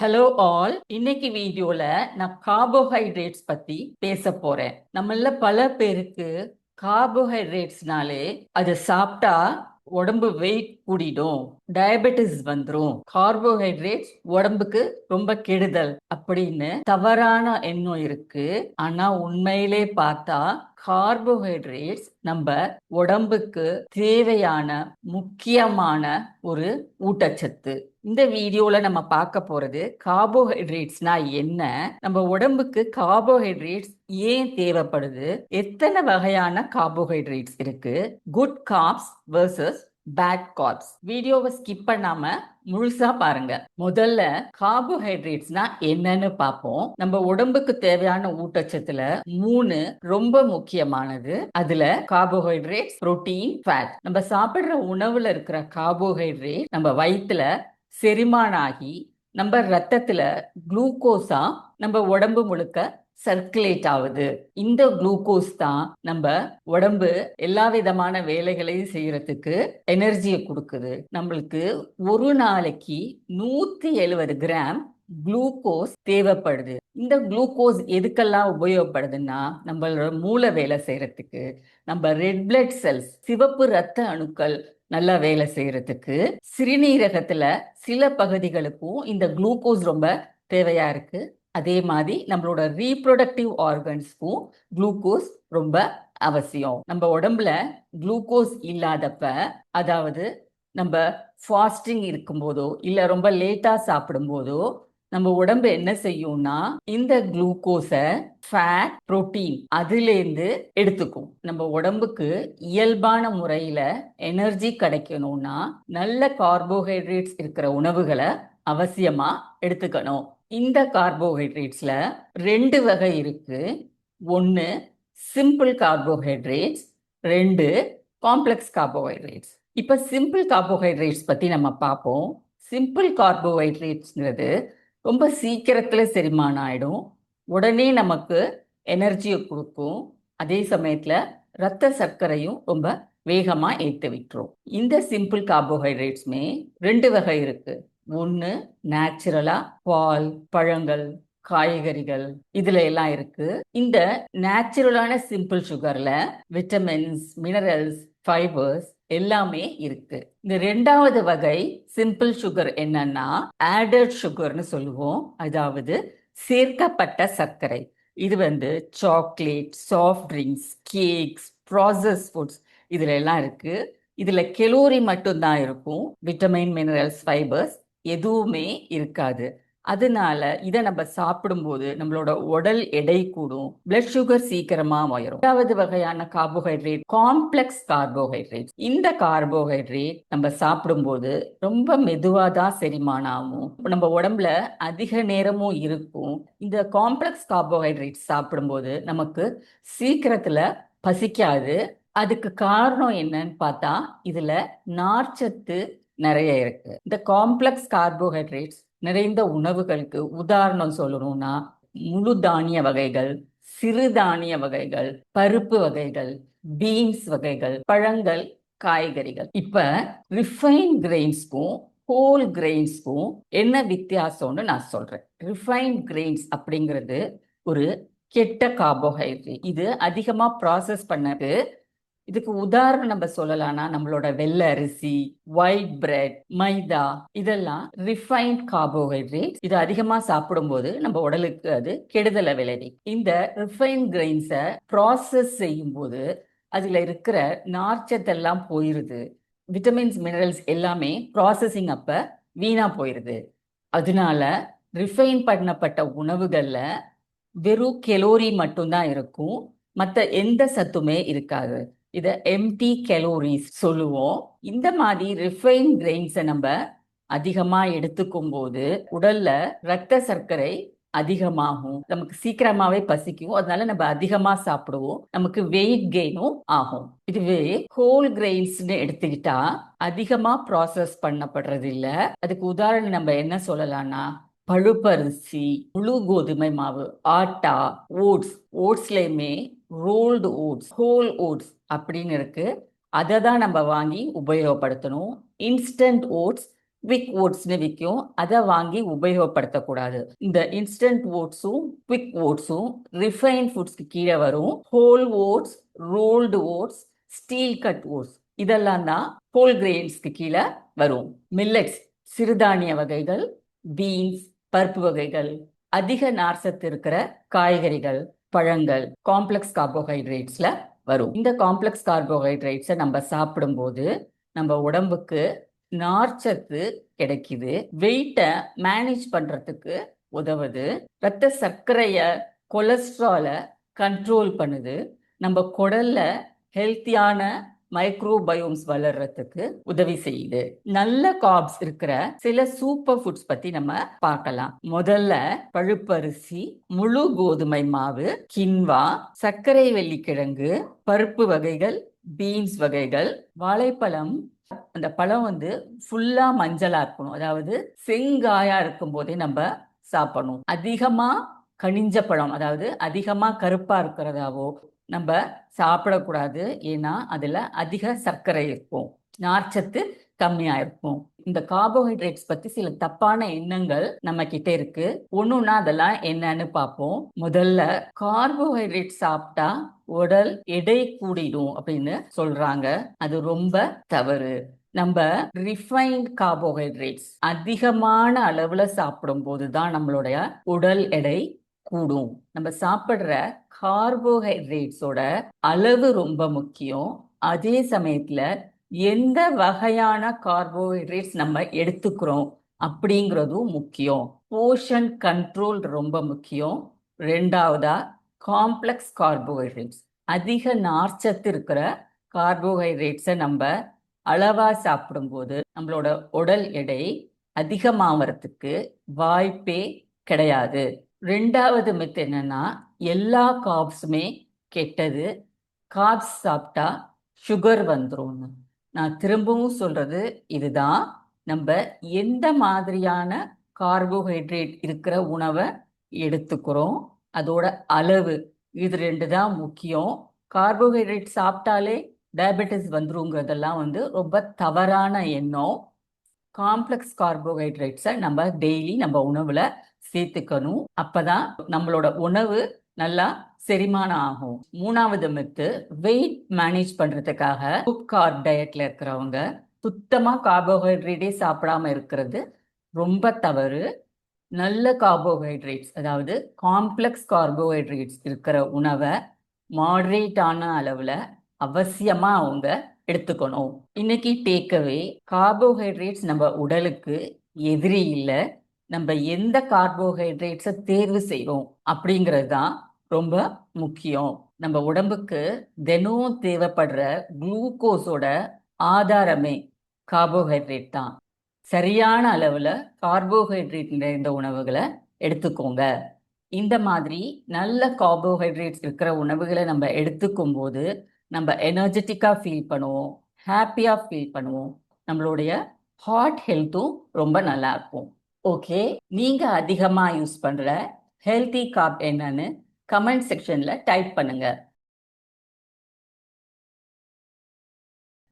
Hello all இன்னைக்கு வீடியோல நான் கார்போஹைட்ரேட்ஸ் பத்தி பேச போறேன். நம்மள பல பேருக்கு கார்போஹைட்ரேட்ஸ்னாலே அதை சாப்பிட்டா உடம்பு வெயிட் கூடிடும் டயபெட்டிஸ் வந்துடும் கார்போஹைட்ரேட்ஸ் உடம்புக்கு ரொம்ப கெடுதல் அப்படின்னு தவறான எண்ணம் இருக்கு. ஆனா உண்மையிலே பார்த்தா கார்போஹைட்ரேட்ஸ் நம்ம உடம்புக்கு தேவையான முக்கியமான ஒரு ஊட்டச்சத்து. இந்த வீடியோல நம்ம பார்க்க போறது கார்போஹைட்ரேட்ஸ்னா என்ன? நம்ம உடம்புக்கு கார்போஹைட்ரேட்ஸ் ஏன் தேவைப்படுது? எத்தனை வகையான கார்போஹைட்ரேட்ஸ் இருக்கு? Good carbs versus bad carbs வீடியோவை ஸ்கிப் பண்ணாம முழுசா பாருங்க. முதல்ல கார்போஹைட்ரேட்ஸ்னா என்னன்னு பார்ப்போம். நம்ம உடம்புக்கு தேவையான ஊட்டச்சத்துல மூணு ரொம்ப முக்கியமானது. அதுல கார்போஹைட்ரேட்ஸ் புரோட்டீன் ஃபேட் நம்ம சாப்பிடுற உணவுல இருக்கிற கார்போஹைட்ரேட் நம்ம வயிற்றுல செரிமானம் ஆகி நம்ம ரத்தத்துல குளுக்கோஸா நம்ம உடம்பு முழுக்க சர்க்குலேட் ஆகுது. இந்த குளுக்கோஸ் தான் நம்ம உடம்பு எல்லா விதமான வேலைகளையும் செய்யறதுக்கு எனர்ஜியை கொடுக்குது. நம்மளுக்கு ஒரு நாளைக்கு நூத்தி எழுபது கிராம் குளுக்கோஸ் தேவைப்படுது. இந்த குளுக்கோஸ் எதுக்கெல்லாம் உபயோகப்படுதுன்னா நம்மளோட மூளை வேலை செய்யறதுக்கு நம்ம ரெட் பிளட் செல்ஸ் சிவப்பு ரத்த அணுக்கள் நல்லா வேலை செய்யறதுக்கு. சிறுநீரகத்துல சில பகுதிகளுக்கும் இந்த குளுக்கோஸ் ரொம்ப தேவையா இருக்கு. அதே மாதிரி நம்மளோட ரீப்ரொடக்டிவ் ஆர்கன்ஸ்க்கும் குளுக்கோஸ் ரொம்ப அவசியம். நம்ம உடம்புல குளுக்கோஸ் இல்லாதப்ப அதாவது நம்ம ஃபாஸ்டிங் இருக்கும்போதோ இல்லை ரொம்ப லேட்டாக சாப்பிடும் போதோ நம்ம உடம்பு என்ன செய்யும்னா இந்த குளுக்கோஸை ஃபேட் புரோட்டீன் அதுலேருந்து எடுத்துக்கும். நம்ம உடம்புக்கு இயல்பான முறையில எனர்ஜி கிடைக்கணும்னா நல்ல கார்போஹைட்ரேட்ஸ் இருக்கிற உணவுகளை அவசியமா எடுத்துக்கணும். இந்த கார்போஹைட்ரேட்ஸ்ல ரெண்டு வகை இருக்கு. ஒன்று சிம்பிள் கார்போஹைட்ரேட்ஸ் ரெண்டு காம்ப்ளெக்ஸ் கார்போஹைட்ரேட்ஸ் இப்போ சிம்பிள் கார்போஹைட்ரேட்ஸ் பற்றி நம்ம பார்ப்போம். சிம்பிள் கார்போஹைட்ரேட்ஸ்ங்கிறது ரொம்ப சீக்கிரத்தில் செரிமானம் ஆகிடும் உடனே நமக்கு எனர்ஜியை கொடுக்கும். அதே சமயத்தில் ரத்த சர்க்கரையும் ரொம்ப வேகமாக ஏற்ற விட்டுரும். இந்த சிம்பிள் கார்போஹைட்ரேட்ஸுமே ரெண்டு வகை இருக்குது ஒன்று நேச்சுரலாக பால் பழங்கள் காய்கறிகள் இதுல எல்லாம் இருக்கு. இந்த நேச்சுரலான சிம்பிள் சுகர்ல விட்டமின்ஸ் மினரல்ஸ் ஃபைபர்ஸ் எல்லாமே இருக்கு. இந்த ரெண்டாவது வகை சிம்பிள் சுகர் என்னன்னா ஆடட் சுகர்னு சொல்லுவோம். அதாவது சேர்க்கப்பட்ட சர்க்கரை. இது வந்து chocolate soft drinks cakes process foods இதுல எல்லாம் இருக்கு. இதுல கெலோரி மட்டும்தான் இருக்கும். விட்டமின் மினரல்ஸ் ஃபைபர்ஸ் எதுவுமே இருக்காது. அதனால இதை நம்ம சாப்பிடும்போது நம்மளோட உடல் எடை கூடும் பிளட் சுகர் சீக்கிரமா உயரும். ரெண்டாவது வகையான கார்போஹைட்ரேட் காம்ப்ளெக்ஸ் கார்போஹைட்ரேட் இந்த கார்போஹைட்ரேட் நம்ம சாப்பிடும்போது ரொம்ப மெதுவா தான் செரிமானம் ஆகும். நம்ம உடம்புல அதிக நேரமும் இருக்கும். இந்த காம்ப்ளெக்ஸ் கார்போஹைட்ரேட் சாப்பிடும்போது நமக்கு சீக்கிரத்துல பசிக்காது. அதுக்கு காரணம் என்னன்னு பார்த்தா இதுல நார்ச்சத்து நிறைய இருக்கு. இந்த காம்ப்ளெக்ஸ் கார்போஹைட்ரேட்ஸ் நிறைந்த உணவுகளுக்கு உதாரணம் சொல்லணும்னா முழு தானிய வகைகள் சிறுதானிய வகைகள் பருப்பு வகைகள் பீன்ஸ் வகைகள் பழங்கள் காய்கறிகள். இப்ப ரிஃபைன் கிரெயின்ஸ்க்கும் ஹோல் கிரெயின்ஸ்க்கும் என்ன வித்தியாசம்னு நான் சொல்றேன். ரிஃபைன் கிரெயின்ஸ் அப்படிங்கிறது ஒரு கெட்ட கார்போஹைட்ரேட் இது அதிகமா ப்ராசஸ் பண்ணது இதுக்கு உதாரணம் நம்ம சொல்லலாம்னா நம்மளோட வெள்ளை அரிசி ஒயிட் பிரெட் மைதா இதெல்லாம் ரிஃபைன்ட் கார்போஹைட்ரேட் இது அதிகமா சாப்பிடும்போது நம்ம உடலுக்கு அது கெடுதலை விளைவிக்கும் இந்த ரிஃபைன் கிரெயின்ஸை ப்ராசஸ் செய்யும் போது அதுல இருக்கிற நார்ச்சத்தெல்லாம் போயிருது. விட்டமின்ஸ் மினரல்ஸ் எல்லாமே ப்ராசஸிங் அப்ப வீணா போயிருது. அதனால ரிஃபைன் பண்ணப்பட்ட உணவுகள்ல வெறும் கெலோரி மட்டும்தான் இருக்கும். மற்ற எந்த சத்துமே இருக்காது. இதை எம்டி கெலோரிஸ் சொல்லுவோம். இந்த மாதிரி ரிஃபைன் கிரெயின்ஸை நம்ம அதிகமாக எடுத்துக்கும் போது உடல்ல ரத்த சர்க்கரை அதிகமாகும். நமக்கு சீக்கிரமாவே பசிக்கும். அதனால நம்ம அதிகமா சாப்பிடுவோம். நமக்கு வெயிட் கெயினும் ஆகும். இதுவே ஹோல் கிரெயின்ஸ்னு எடுத்துக்கிட்டா அதிகமா ப்ராசஸ் பண்ணப்படுறது இல்ல அதுக்கு உதாரணம் நம்ம என்ன சொல்லலாம்னா பழுப்பரிசி முழு கோதுமை மாவு ஆட்டா ஓட்ஸ். ஓட்ஸ்லயுமே ரோல்டு ஓட்ஸ் ஹோல் ஓட்ஸ் அப்படின்னு இருக்கு. அதை தான் நம்ம வாங்கி உபயோகப்படுத்தணும். இன்ஸ்டன்ட் ஓட்ஸ் குவிக் ஓட்ஸ்னு விற்கும் அதை வாங்கி உபயோகப்படுத்தக்கூடாது. இந்த இன்ஸ்டன்ட் ஓட்ஸும் குவிக் ஓட்ஸும் ரிஃபைன் ஃபுட்ஸ்க்கு கீழே வரும். Whole oats rolled oats steel cut oats இதெல்லாம் தான் ஹோல் கிரெயின்ஸ்க்கு கீழே வரும். மில்லட்ஸ் சிறுதானிய வகைகள் பீன்ஸ் பருப்பு வகைகள் அதிக நார்சத்து இருக்கிற காய்கறிகள். பழங்கள் காம்ப்ளெக்ஸ் கார்போஹைட்ரேட்ஸ்ல வரும். இந்த காம்ப்ளெக்ஸ் கார்போஹைட்ரேட்ஸை நம்ம சாப்பிடும்போது நம்ம உடம்புக்கு நார்ச்சத்து கிடைக்குது. வெயிட்டை மேனேஜ் பண்றதுக்கு உதவுது. ரத்த சர்க்கரைய கொலஸ்ட்ராலை கண்ட்ரோல் பண்ணுது. நம்ம குடல்ல ஹெல்த்தியான மைக்ரோபயோம்ஸ் வளர்றதுக்கு உதவி செய்யுது. நல்ல கார்ப்ஸ் இருக்கிற சில சூப்பர் ஃபுட்ஸ் பத்தி நம்ம பார்க்கலாம். முதல்ல பழுப்பரிசி முழு கோதுமை மாவு கின்வா சர்க்கரை வெள்ளிக்கிழங்கு பருப்பு வகைகள் பீன்ஸ் வகைகள் வாழைப்பழம். அந்த பழம் வந்து ஃபுல்லா மஞ்சளா இருக்கணும். அதாவது செங்காயா இருக்கும் போதே நம்ம சாப்பிடணும். அதிகமா கனிஞ்ச பழம் அதாவது அதிகமா கருப்பா இருக்கிறதாவோ நம்ம சாப்பிடக்கூடாது. ஏன்னா அதில் அதிக சர்க்கரை இருக்கும். நார்ச்சத்து கம்மியா இருக்கும். இந்த கார்போஹைட்ரேட்ஸ் பத்தி சில தப்பான எண்ணங்கள் நம்ம கிட்ட இருக்கு. ஒண்ணுன்னா அதெல்லாம் என்னன்னு பார்ப்போம். முதல்ல கார்போஹைட்ரேட் சாப்பிட்டா உடல் எடை கூடிடும் அப்படின்னு சொல்றாங்க. அது ரொம்ப தவறு. நம்ம ரிஃபைன்ட் கார்போஹைட்ரேட்ஸ் அதிகமான அளவுல சாப்பிடும் போதுதான் நம்மளுடைய உடல் எடை கூடும். நம்ம சாப்பிடுற கார்போஹைட்ரேட்ஸோட அளவு ரொம்ப முக்கியம். அதே சமயத்துல எந்த வகையான கார்போஹைட்ரேட்ஸ் நம்ம எடுத்துக்கிறோம் அப்படிங்கிறதும் முக்கியம். போர்ஷன் கண்ட்ரோல் ரொம்ப முக்கியம். ரெண்டாவதா காம்ப்ளெக்ஸ் கார்போஹைட்ரேட்ஸ். அதிக நார்ச்சத்து இருக்கிற கார்போஹைட்ரேட்ஸை நம்ம அளவா சாப்பிடும்போது நம்மளோட உடல் எடை அதிகமாகறதுக்கு வாய்ப்பே கிடையாது. ரெண்டாவது மித் என்னன்னா எல்லா காப்ஸுமே கெட்டது. காப்ஸ் சாப்பிட்டா சுகர் வந்துடும் நான் திரும்பவும் சொல்றது இதுதான். நம்ம எந்த மாதிரியான கார்போஹைட்ரேட் இருக்கிற உணவை எடுத்துக்கிறோம் அதோட அளவு இது ரெண்டு தான் முக்கியம். கார்போஹைட்ரேட் சாப்பிட்டாலே டயபெட்டிஸ் வந்துருங்கிறதெல்லாம் வந்து ரொம்ப தவறான எண்ணம். காம்ப்ளெக்ஸ் கார்போஹைட்ரேட்ஸை நம்ம டெய்லி நம்ம உணவில் சேர்த்துக்கணும். அப்பதான் நம்மளோட உணவு நல்லா செரிமானம் ஆகும். மூணாவது மித்து வெயிட் மேனேஜ் பண்றதுக்காக குப் கார்ப் டயட்ல இருக்கிறவங்க சுத்தமா கார்போஹைட்ரேட்டே சாப்பிடாம இருக்கிறது ரொம்ப தவறு. நல்ல கார்போஹைட்ரேட்ஸ் அதாவது காம்ப்ளெக்ஸ் கார்போஹைட்ரேட்ஸ் இருக்கிற உணவை மாடரேட்டான அளவுல அவசியமா அவங்க எடுத்துக்கணும். இன்னைக்கு டேக்அவே கார்போஹைட்ரேட்ஸ் நம்ம உடலுக்கு எதிரி இல்லை. நம்ம எந்த கார்போஹைட்ரேட்ஸை தேர்வு செய்வோம் அப்படிங்கிறது தான் ரொம்ப முக்கியம். நம்ம உடம்புக்கு தினம் தேவைப்படுற குளுக்கோஸோட ஆதாரமே கார்போஹைட்ரேட் தான். சரியான அளவில் கார்போஹைட்ரேட் நிறைந்த உணவுகளை எடுத்துக்கோங்க. இந்த மாதிரி நல்ல கார்போஹைட்ரேட்ஸ் இருக்கிற உணவுகளை நம்ம எடுத்துக்கும் போது நம்ம எனர்ஜெட்டிக்காக ஃபீல் பண்ணுவோம் ஹாப்பியாக ஃபீல் பண்ணுவோம். நம்மளுடைய ஹார்ட் ஹெல்த்தும் ரொம்ப நல்லா இருக்கும். ஓகே நீங்க அதிகமா யூஸ் பண்ற ஹெல்தி கார்ப் என்னன்னு கமெண்ட் செக்ஷன்ல டைப் பண்ணுங்க.